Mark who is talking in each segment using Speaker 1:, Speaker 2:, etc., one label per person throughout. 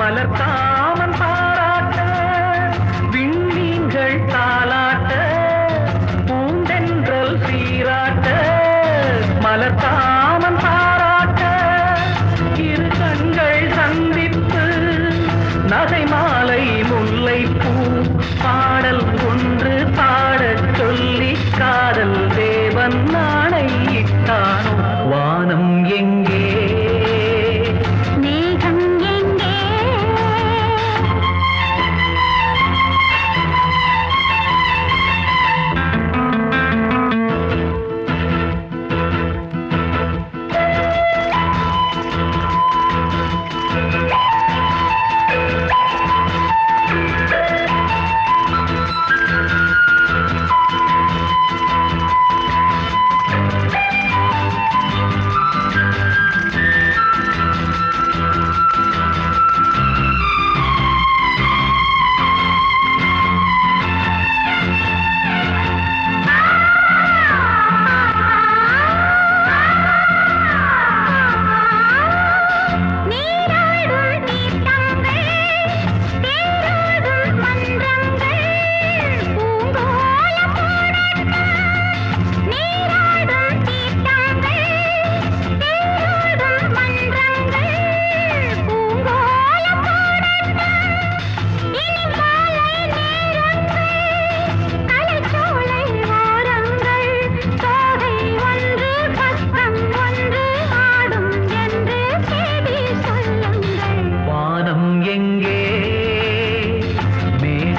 Speaker 1: மலர்த்தாமன் பாராட்ட விண்மீன்கள் தாளாட்ட பூந்தென்றல் சீராட்ட மலர்த்தாமன் பாராட்ட இரு கண்கள் சந்திப்பு நகை மாலை முல்லை பூ பாடல் ஒன்று பாடச் சொல்லி காதல்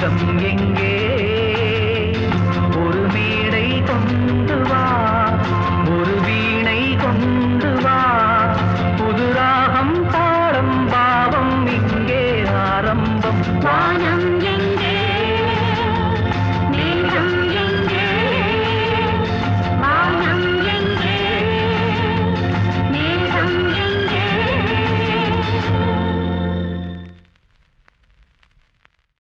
Speaker 1: the